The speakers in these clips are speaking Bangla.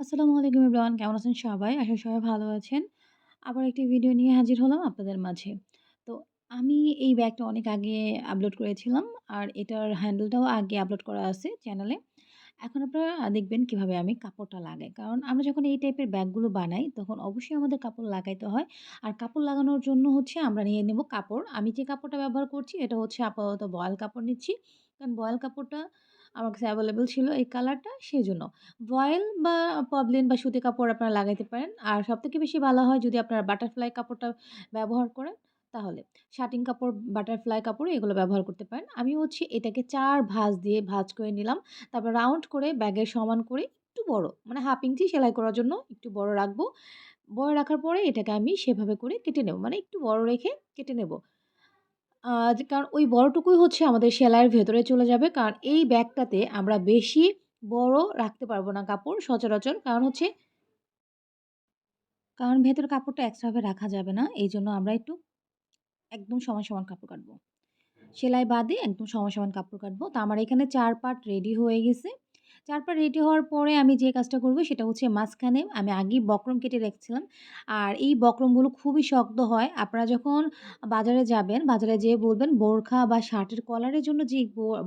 আসসালামু আলাইকুম এভরিওয়ান কেমন আছেন সবাই? আশা সবাই ভালো আছেন। আবার একটি ভিডিও নিয়ে হাজির হলাম আপনাদের মাঝে। তো আমি এই ব্যাগটা অনেক আগে আপলোড করেছিলাম। আর এটার হ্যান্ডেলটাও আগে আপলোড করা আছে চ্যানেলে। এখন আপনারা দেখবেন কীভাবে আমি কাপড়টা লাগাই। কারণ আমরা যখন এই টাইপের ব্যাগগুলো বানাই, তখন অবশ্যই আমাদের কাপড় লাগাইতে হয়। আর কাপড় লাগানোর জন্য হচ্ছে আমরা নিয়ে নেব কাপড়। আমি যে কাপড়টা ব্যবহার করছি, এটা হচ্ছে আপাতত ভয়েল কাপড় নিচ্ছি। কারণ বয়াল কাপড়টা আমার কাছে অ্যাভেলেবল ছিল এই কালারটা সেজন্য। ভয়েল বা পবলিন বা সুতি কাপড় আপনারা লাগাইতে পারেন। আর সবথেকে বেশি ভালো হয় যদি আপনারা বাটারফ্লাই কাপড়টা ব্যবহার করেন তাহলে। শার্টিং কাপড়, বাটারফ্লাই কাপড় এগুলো ব্যবহার করতে পারেন। আমি হচ্ছে এটাকে চার ভাঁজ দিয়ে ভাঁজ করে নিলাম। তারপর রাউন্ড করে ব্যাগের সমান করে একটু বড় মানে হাফ ইঞ্চি সেলাই করার জন্য একটু বড় রাখব। বড় রাখার পরে এটাকে আমি সেভাবে করে কেটে নেব। মানে একটু বড় রেখে কেটে নেব। কারণ ওই বড়টুকুই হচ্ছে আমাদের সেলাইয়ের ভেতরে চলে যাবে। কারণ এই ব্যাগটাতে আমরা বেশি বড় রাখতে পারব না কাপড় সচরাচর। কারণ হচ্ছে কারণ ভেতরে কাপড়টা এক্সট্রা ভাবে রাখা যাবে না। এই জন্য আমরা একটু একদম সমান, সমান কাপড় কাটবো। সেলাই বাদে একদম সমান, সমান কাপড় কাটবো। তো আমার এখানে চার পার্ট রেডি হয়ে গেছে। ৪ রেডি হওয়ার পরে আমি যে কাজটা করব সেটা হচ্ছে মাঝখানে আমি আগেই বক্রম কেটে রেখেছিলাম। আর এই বক্রমগুলো খুবই শক্ত হয়। আপনারা যখন বাজারে যাবেন, বাজারে যেয়ে বলবেন বোরখা বা শার্টের কলারের জন্য যে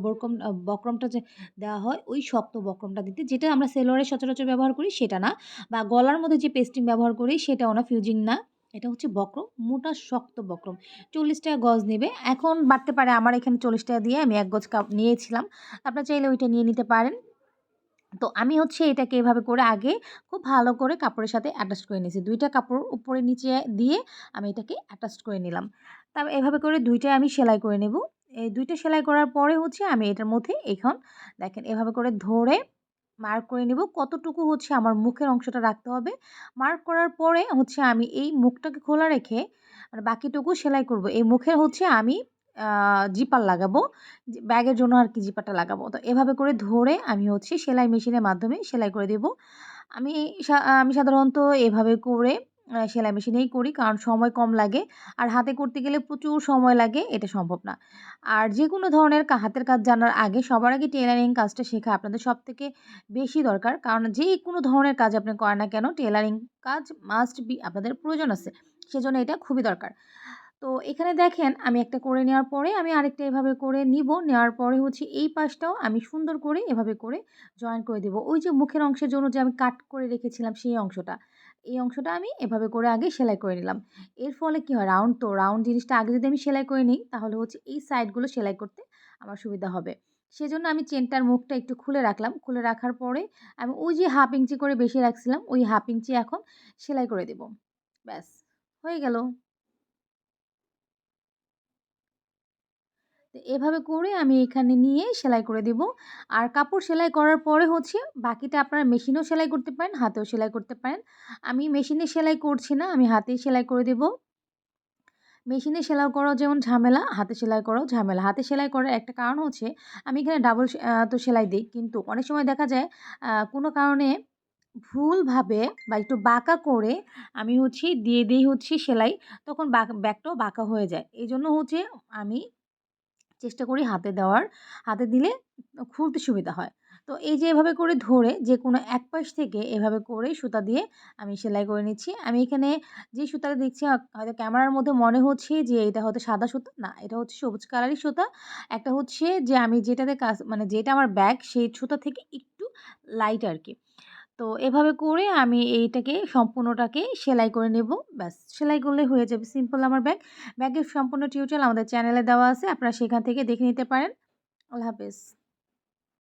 বোরকম বক্রমটা যে দেওয়া হয় ওই শক্ত বক্রমটা দিতে। যেটা আমরা সেলোয়ারে সচরাচর ব্যবহার করি সেটা না। বা গলার মধ্যে যে পেস্টিং ব্যবহার করি সেটাও না ফিউজিং না। এটা হচ্ছে বক্রম, মোটা শক্ত বক্রম। ৳৪০ গজ নেবে। এখন বাড়তে পারে আমার এখানে ৳৪০ দিয়ে আমি এক গজ কাপ নিয়েছিলাম। আপনারা চাইলে ওইটা নিয়ে নিতে পারেন। তো আমি হচ্ছে এটাকে এভাবে করে আগে খুব ভালো করে কাপড়ের সাথে অ্যাটাচ করে নিয়েছি। দুইটা কাপড় উপরে নিচে দিয়ে আমি এটাকে অ্যাটাচ করে নিলাম। তারপর এভাবে করে ২ টাই আমি সেলাই করে নেব। এই দুইটা সেলাই করার পরে হচ্ছে আমি এটার মধ্যে এখন দেখেন এভাবে করে ধরে মার্ক করে নেব কতটুকু হচ্ছে আমার মুখের অংশটা রাখতে হবে। মার্ক করার পরে হচ্ছে আমি এই মুখটাকে খোলা রেখে মানে বাকিটুকু সেলাই করব। এই মুখের হচ্ছে আমি জিপার লাগাবো। ব্যাগের জন্য আর কি জিপারটা লাগাবো। তো এভাবে করে ধরে আমি হচ্ছে সেলাই মেশিনের মাধ্যমে সেলাই করে দেব। আমি আমি সাধারণত এভাবে করে সেলাই মেশিনেই করি কারণ সময় কম লাগে। আর হাতে করতে গেলে প্রচুর সময় লাগে, এটা সম্ভব না। আর যে কোনো ধরনের হাতের কাজ জানার আগে সবার আগে টেলারিং কাজটা শেখা আপনাদের সবথেকে বেশি দরকার। কারণ যে কোনো ধরনের কাজ আপনি করেন না কেন টেলারিং কাজ মাস্ট বি আপনাদের প্রয়োজন আছে। সেজন্য এটা খুবই দরকার। তো এখানে দেখেন আমি একটা করে নেওয়ার পরে আমি আরেকটা এভাবে করে নিব। নেওয়ার পরে হচ্ছে এই পাশটাও আমি সুন্দর করে এভাবে করে জয়েন করে দেব। ওই যে মুখের অংশের জন্য যে আমি কাট করে রেখেছিলাম সেই অংশটা। এই অংশটা আমি এভাবে করে আগে সেলাই করে নিলাম। এর ফলে কি হয় রাউন্ড তো রাউন্ড জিনিসটা আগে যদি আমি সেলাই করে নিই, তাহলে হচ্ছে এই সাইডগুলো সেলাই করতে আমার সুবিধা হবে। সেজন্য আমি চেনটার মুখটা একটু খুলে রাখলাম। খুলে রাখার পরে আমি ওই যে হাফ ইঞ্চি করে বেশি রাখছিলাম, ওই হাফ ইঞ্চি এখন সেলাই করে দেব। ব্যাস, হয়ে গেল। তো এভাবে করে আমি এখানে নিয়ে সেলাই করে দেব। আর কাপড় সেলাই করার পরে হচ্ছে বাকিটা আপনারা মেশিনেও সেলাই করতে পারেন, হাতেও সেলাই করতে পারেন। আমি মেশিনে সেলাই করছি না, আমি হাতেই সেলাই করে দেব। মেশিনে সেলাই করাও যেমন ঝামেলা, হাতে সেলাই করাও ঝামেলা। হাতে সেলাই করার একটা কারণ হচ্ছে আমি এখানে ডাবল তো সেলাই দিই কিন্তু অনেক সময় দেখা যায় কোনো কারণে ভুলভাবে বা একটু বাঁকা করে আমি হচ্ছে দিয়ে দেই হচ্ছে সেলাই। তখন ব্যাগটাও বাঁকা হয়ে যায়। এই জন্য হচ্ছে আমি চেষ্টা করি হাতে দেওয়ার। হাতে দিলে খুলতে সুবিধা হয়। তো এই যে এভাবে করে ধরে যে কোনো এক পাশ থেকে এভাবে করে সুতা দিয়ে আমি সেলাই করে নিচ্ছি। আমি এখানে যে সুতাটা দেখছি হয়তো ক্যামেরার মধ্যে মনে হচ্ছে যে এটা হয়তো সাদা সুতা। না, এটা হচ্ছে সবুজ কালারের সুতা। একটা হচ্ছে যে আমি যেটাতে কাজ মানে যেটা আমার ব্যাগ সেই সুতা থেকে একটু লাইট আরকি। তো এভাবে করে আমি এইটাকে সম্পূর্ণটাকে সেলাই করে নেব। ব্যাস, সেলাই করলে হয়ে যাবে সিম্পল আমার ব্যাগ। ব্যাগের সম্পূর্ণ টিউটোরিয়াল আমাদের চ্যানেলে দেওয়া আছে। আপনারা সেখান থেকে দেখে নিতে পারেন। আল্লাহ হাফেজ।